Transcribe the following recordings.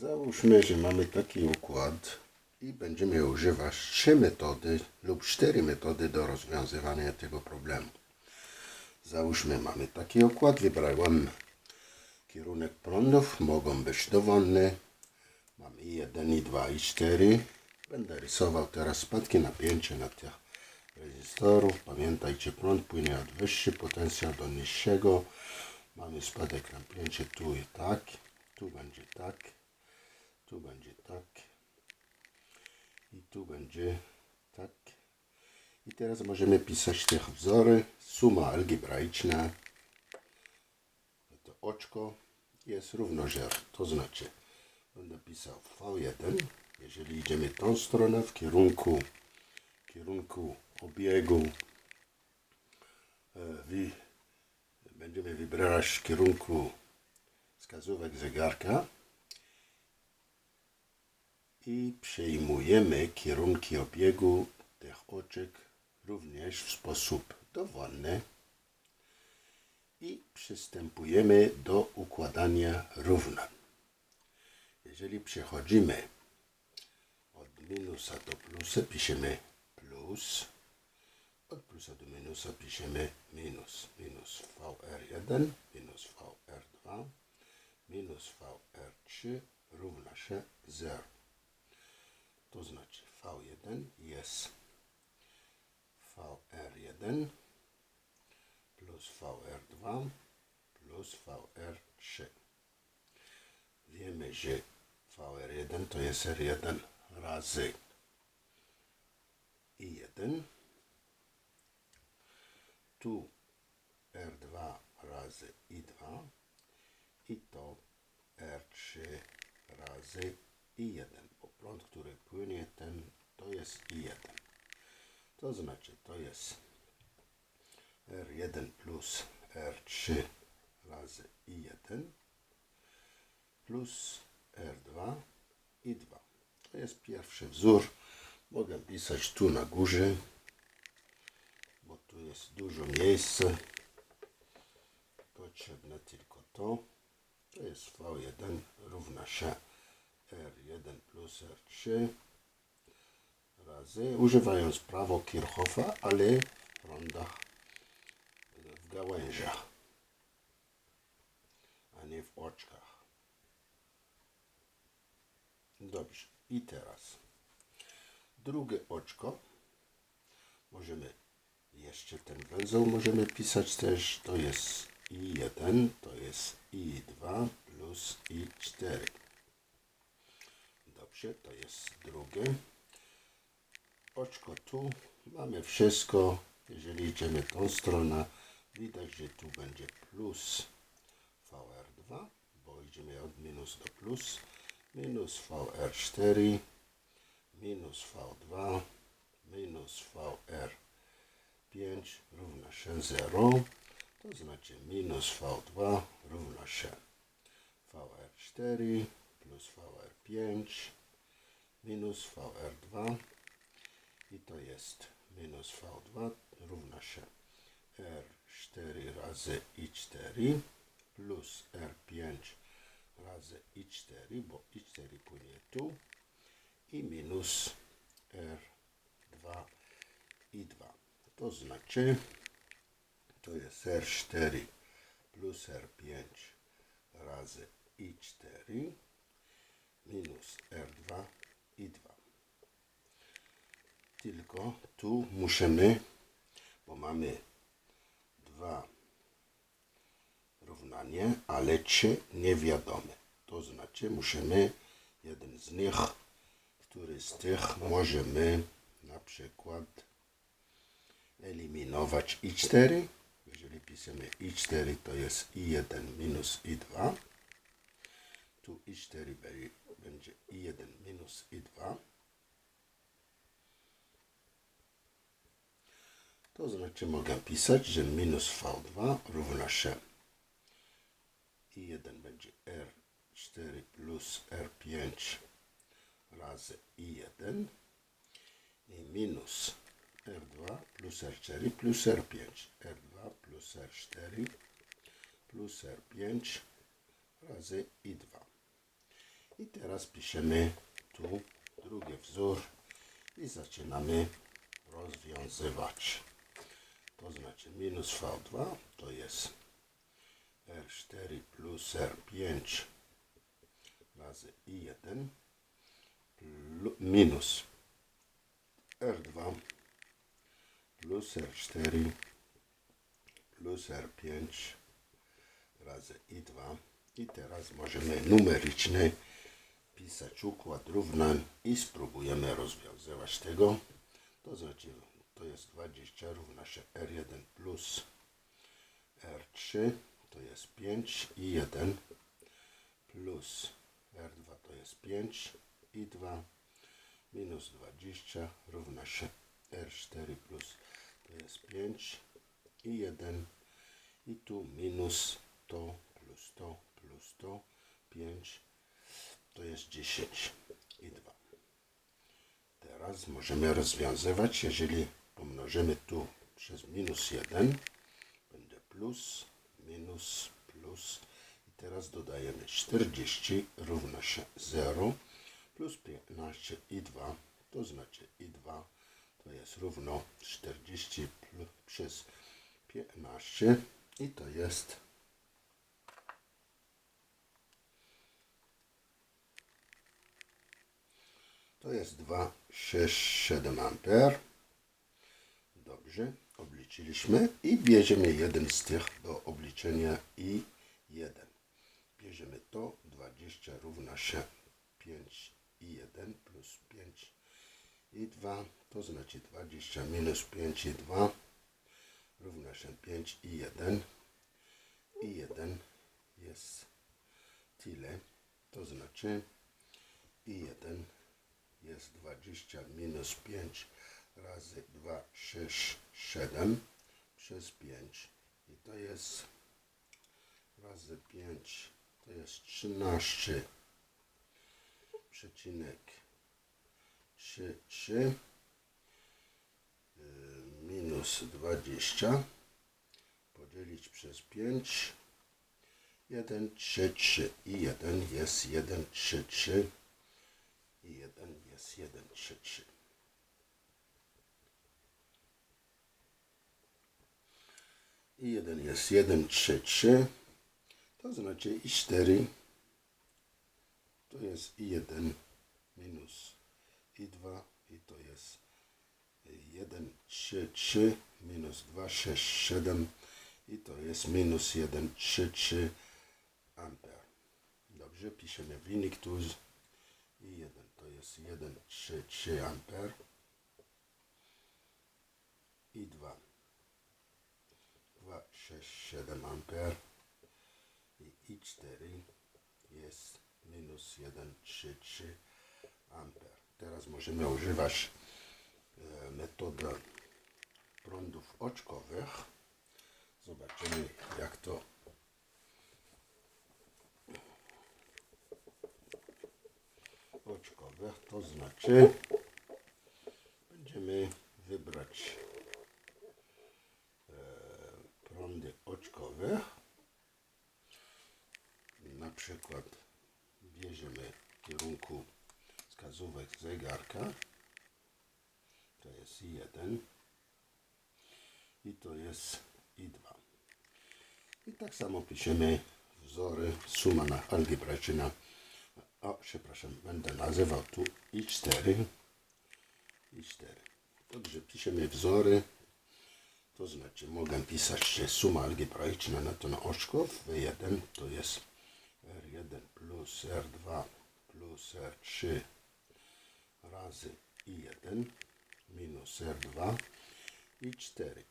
Załóżmy, że mamy taki układ i będziemy używać trzy metody lub cztery metody do rozwiązywania tego problemu. Załóżmy, mamy taki układ, wybrałem kierunek prądów, mogą być dowolne. Mamy i 1, i 2, i 4. Będę rysował teraz spadki napięcia na tych rezystorów. Pamiętajcie, prąd płynie od wyższy potencjał do niższego. Mamy spadek napięcia tu i tak, tu będzie tak, tu będzie tak i tu będzie tak. I teraz możemy pisać te wzory. Suma algebraiczna to oczko jest równożer. To znaczy będę pisał V1, jeżeli idziemy tą stronę w kierunku kierunku obiegu e, wi, będziemy wybierać w kierunku wskazówek zegarka i przejmujemy kierunki obiegu tych oczek również w sposób dowolny i przystępujemy do układania równań. Jeżeli przechodzimy od minusa do plusa, piszemy plus, od plusa do minusa piszemy minus, minus VR1, minus VR2, minus VR3 równa się 0. To znaczy V1 jest VR1 plus VR2 plus VR3. Wiemy, że VR1 to jest R1 razy I1. Tu R2 razy I2 i to R3 razy I1, bo prąd, który płynie, ten to jest I1. To znaczy, to jest R1 plus R3 razy I1 plus R2 i 2. To jest pierwszy wzór. Mogę pisać tu na górze, bo tu jest dużo miejsca. Potrzebne tylko to. To jest V1 równa się R1 plus R3 razy, używając prawo Kirchhoffa, ale w prądach, w gałęziach, a nie w oczkach. Dobrze. I teraz drugie oczko. Możemy jeszcze ten węzeł możemy pisać też. To jest I1, to jest I2 plus I4. Dobrze, to jest drugie. Oczko tu. Mamy wszystko. Jeżeli idziemy tą stronę, widać, że tu będzie plus VR2, bo idziemy od minus do plus minus VR4 minus V2 minus VR5 równa się 0. To znaczy minus V2 równa się VR4 plus VR5 minus VR2 i to jest minus V2 równa się R4 razy I4 plus R5 razy i4, bo i4 płynie tu i minus R2 i 2. To znaczy to jest R4 plus R5 razy i4 minus R2 i 2. Tylko tu musimy, bo mamy dwa równanie, ale trzy niewiadome. To znaczy musimy jeden z nich, który z tych możemy na przykład eliminować i4. Jeżeli piszemy i4 to jest i1 minus i2. Tu i4 będzie i1 minus i2. To znaczy mogę pisać, że minus V2 równa się i1 będzie R4 plus R5 razy I1 i minus R2 plus R4 plus R5 R2 plus R4 plus R5 razy I2 i teraz piszemy tu drugi wzór i zaczynamy rozwiązywać. To znaczy minus V2 to jest R4 plus R5 razy I1 plu- minus R2 plus R4 plus R5 razy I2 i teraz możemy numerycznie pisać układ równań i spróbujemy rozwiązywać tego. To znaczy to jest 20 równa się R1 plus R3 to jest 5 i 1 plus R2 to jest 5 i 2 minus 20 równa się R4 plus to jest 5 i 1 i tu minus to plus to plus to 5 to jest 10 i 2. Teraz możemy rozwiązywać, jeżeli pomnożymy tu przez minus 1, będzie plus, minus, plus i teraz dodajemy 40 równa się 0 plus 15 i 2, to znaczy i 2 to jest równo 40 plu- przez 15 i to jest To jest 2, 6, 7 amper. Dobrze, obliczyliśmy i bierzemy jeden z tych do obliczenia i 1. Bierzemy to, 20 równa się 5 i 1 plus 5 i 2, to znaczy 20 minus 5 i 2 równa się 5 i 1 i 1 jest tyle, to znaczy i 1 jest 20 minus 5 razy 2, 6, 7 przez 5 i to jest razy 5 to jest 13 przecinek 3, 3 y, minus 20 podzielić przez 5 1, 3, 3 i 1 jest 1, 3, 3 i 1 jest 1, 3, 3. I 1 jest 1, 3, 3. To znaczy i 4 to jest i 1 minus i 2 i to jest 1, 3, 3 minus 2, 6, 7 i to jest minus 1, 3, 3 amper. Dobrze, piszemy wynik tu i 1 to jest 1, 3, 3 amper i 2 2, 6, 7 amper i i 4 jest minus 1, 3, 3 amper. Teraz możemy używać e, metodę prądów oczkowych. Zobaczymy jak to oczkowych, to znaczy będziemy wybrać e, prądy oczkowe. Na przykład bierzemy w kierunku wskazówek zegarka. To jest I1 i to jest I2. I tak samo piszemy wzory, suma na algebraiczna. O, przepraszam, będę nazywał tu I4. I4. Dobrze, piszemy wzory. To znaczy mogę pisać suma algebraiczna na ten oczków. W1 to jest R1 plus R2 plus R3 razy I1 minus R2 i 4.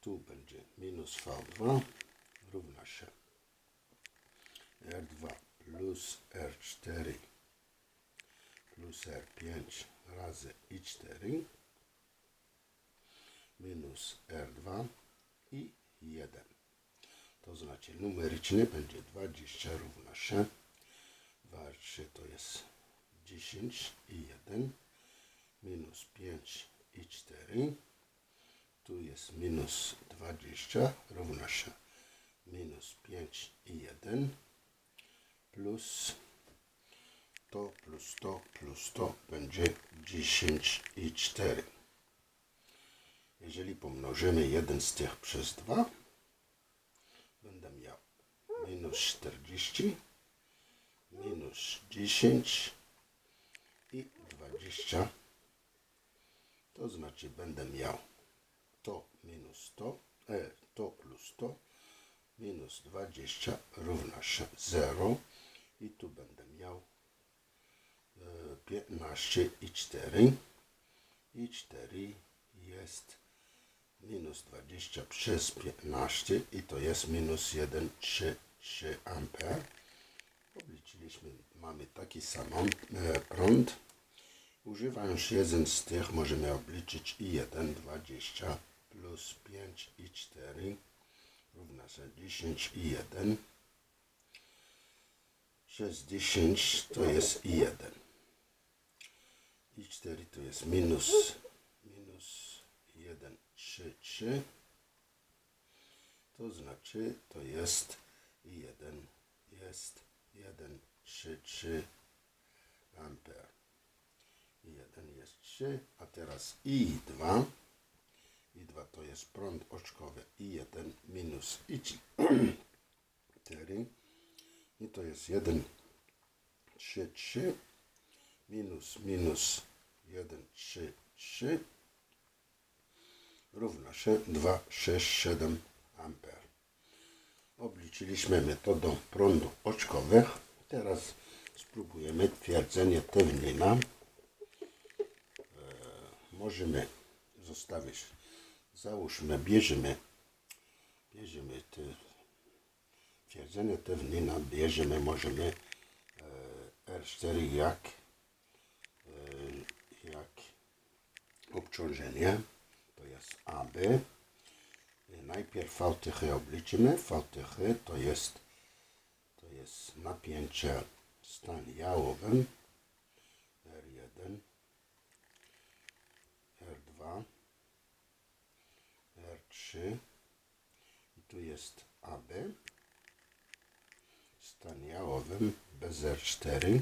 Tu będzie minus V2 równa się R2 plus R4 plus R5 razy I4 minus R2 i 1. To znaczy numerycznie będzie 20 równa się 2, 3 to jest 10 i 1 minus 5 i 4 tu jest minus 20 równa się minus 5 i 1 plus to plus to plus to będzie 10 i 4. Jeżeli pomnożymy jeden z tych przez 2, będę miał minus 40, minus 10 i 20. To znaczy będę miał to minus to, e, to plus to, minus 20 równa się 0 i tu będę miał e, 15 i 4 i 4 jest minus 20 przez 15 i to jest minus 1, 3, 3 amper. Obliczyliśmy, mamy taki sam e, prąd. Używając jeden z tych możemy obliczyć i 1, 20 plus 5 i 4 równa się 10 i 1. 6, 10 to jest i 1. I 4 to jest minus, minus 1, 3, 3. To znaczy to jest i 1, jest 1, 3, 3 amper. I 1 jest 3, a teraz i 2. I 2 to jest prąd oczkowy i 1 minus i 4. I to jest 1, 3, 3 minus minus 1, 3, 3 równa się 2, 6, 7 amper. Obliczyliśmy metodą prądu oczkowych. Teraz spróbujemy twierdzenie Tewnina. E, możemy zostawić, załóżmy, bierzemy, bierzemy te twierdzenie Tewnina, bierzemy, możemy e, R4 jak, e, jak obciążenie, to jest AB. Najpierw VTH obliczymy. VTH to jest, to jest napięcie w stanie jałowym R1, R2, R3 i tu jest AB stan jałowym bez R4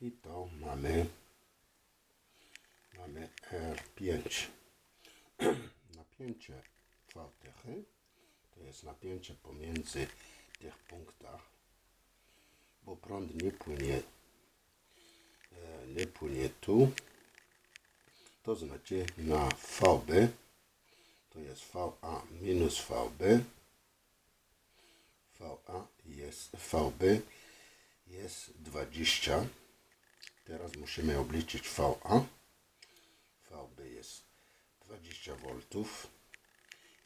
i to mamy mamy R5 napięcie VTH to jest napięcie pomiędzy tych punktach bo prąd nie płynie e, nie płynie tu. To znaczy na VB to jest VA minus VB VA jest VB jest 20 teraz musimy obliczyć VA VB jest 20 V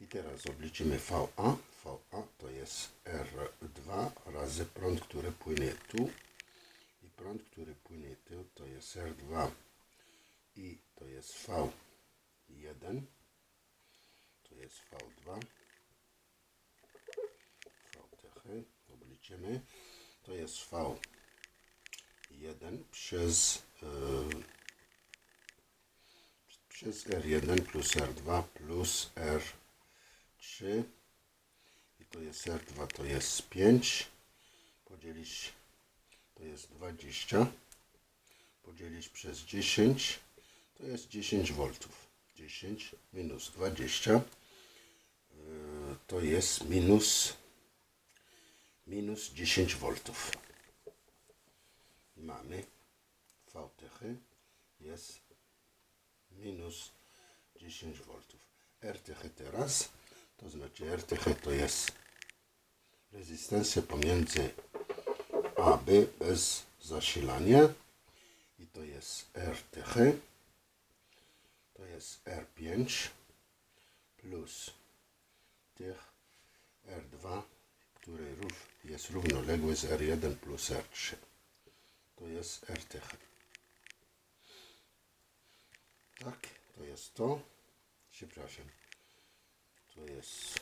i teraz obliczymy VA VA to jest R2 razy prąd, który płynie tu. I prąd, który płynie tu to jest R2 i to jest V1 to jest V2 VTH obliczymy. To jest V1 przez yy, przez R1 plus R2 plus R3 i to jest R2 to jest 5 podzielić to jest 20 podzielić przez 10 to jest 10 V 10 minus 20 yy, to jest minus minus 10 V mamy VTH jest minus 10 V. RTH teraz, to znaczy RTH to jest rezystencja pomiędzy AB bez zasilania i to jest RTH, to jest R5 plus tych R2, który jest równoległy z R1 plus R3. To jest RTH. Tak, to jest to. Przepraszam. To jest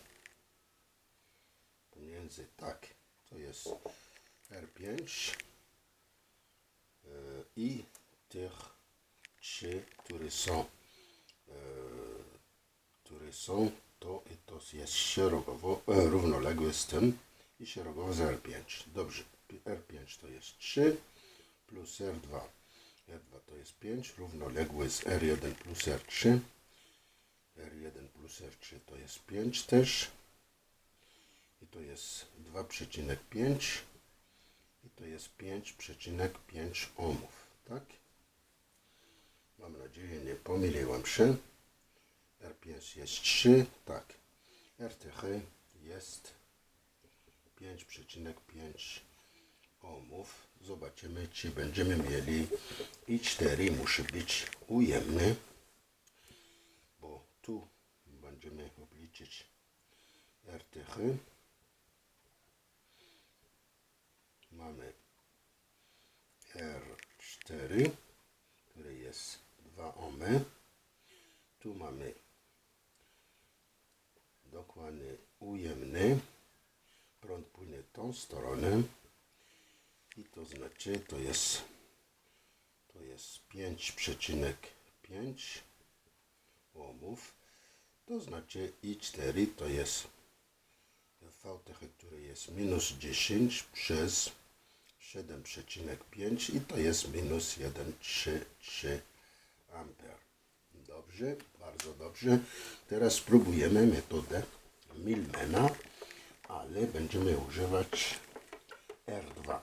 pomiędzy, tak, to jest R5 yy, i tych trzy, które są, yy, które są, to to jest szerokowo, e, równoległe z tym i szerokowo z R5. Dobrze. R5 to jest 3 plus R2. R2 to jest 5, równoległy z R1 plus R3. R1 plus R3 to jest 5 też. I to jest 2,5 i to jest 5,5 ohmów, tak? Mam nadzieję, nie pomyliłem się. R5 jest 3, tak. RTH jest 5,5 ohmów. Zobaczymy, czy będziemy mieli i 4 musi być ujemny, bo tu będziemy obliczyć RTH. Mamy R4, który jest 2 ohmy. Tu mamy dokładnie ujemny. Tą stronę i to znaczy to jest to jest 5,5 ohmów. To znaczy I4 to jest VTH, który jest minus 10 przez 7,5 i to jest minus 1,33 amper. Dobrze, bardzo dobrze. Teraz spróbujemy metodę Milmana, ale będziemy używać R2.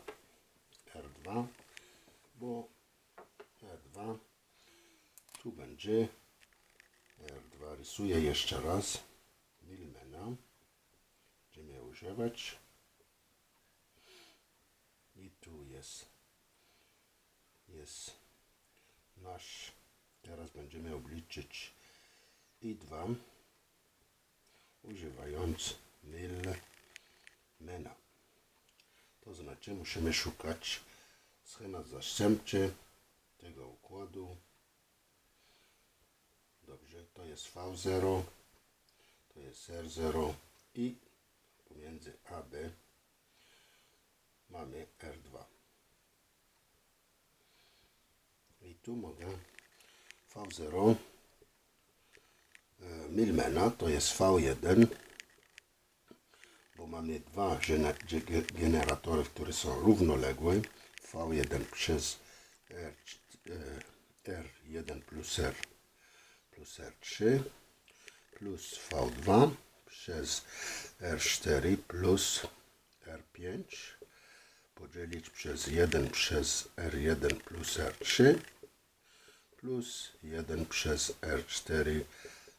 R2, bo R2 tu będzie. R2 rysuję jeszcze raz. Milmana. Będziemy używać. I tu jest jest nasz. Teraz będziemy obliczyć i2 używając Milmana to znaczy musimy szukać schemat zastępczy tego układu dobrze to jest V0 to jest R0 i pomiędzy AB mamy R2. I tu mogę V0 e, Milmana, to jest V1, bo mamy dwa gene- ge- generatory, które są równoległe. V1 przez R, e, R1 plus R plus R3 plus V2 przez R4 plus R5 podzielić przez 1 przez R1 plus R3 plus 1 przez R4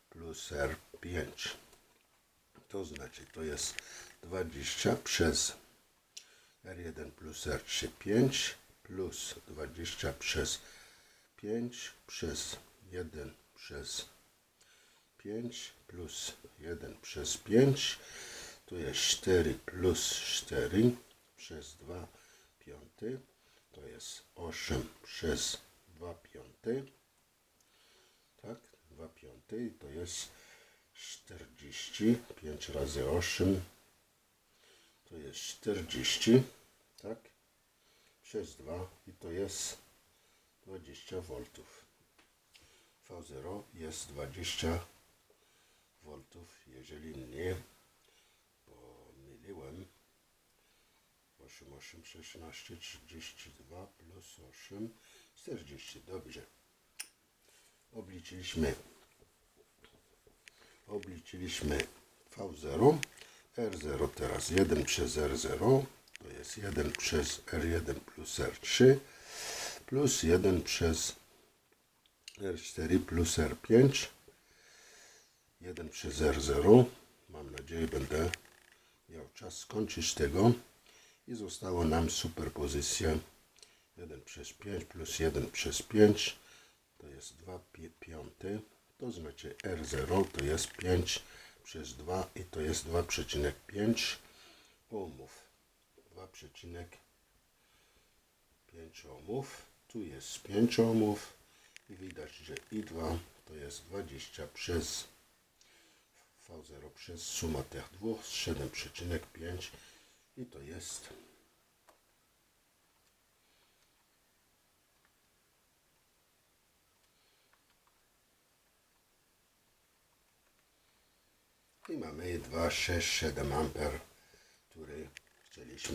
plus R5. To znaczy to jest 20 przez R1 plus R3 5 plus 20 przez 5 przez 1 przez 5 plus 1 przez 5 to jest 4 plus 4 przez 2 piąty. To jest 8 przez 2 piąty. Tak 2 piąty to jest 40 5 razy 8 to jest 40 tak? Przez 2 i to jest 20 voltów. V0 jest 20 voltów jeżeli nie pomyliłem. 8, 8, 16, 32 plus 8, 40. Dobrze. Obliczyliśmy. Obliczyliśmy V0 R0 teraz 1 przez R0 to jest 1 przez R1 plus R3 plus 1 przez R4 plus R5 1 przez R0 mam nadzieję będę miał czas skończyć tego. I zostało nam superpozycja 1 przez 5 plus 1 przez 5 to jest 2 pi- piąte to znaczy R0 to jest 5 przez 2 i to jest 2,5 ohmów. 2,5 ohmów. Tu jest 5 ohmów i widać, że I2 to jest 20 przez V0 przez suma tych dwóch 7,5 i to jest Imam E267 amper, torej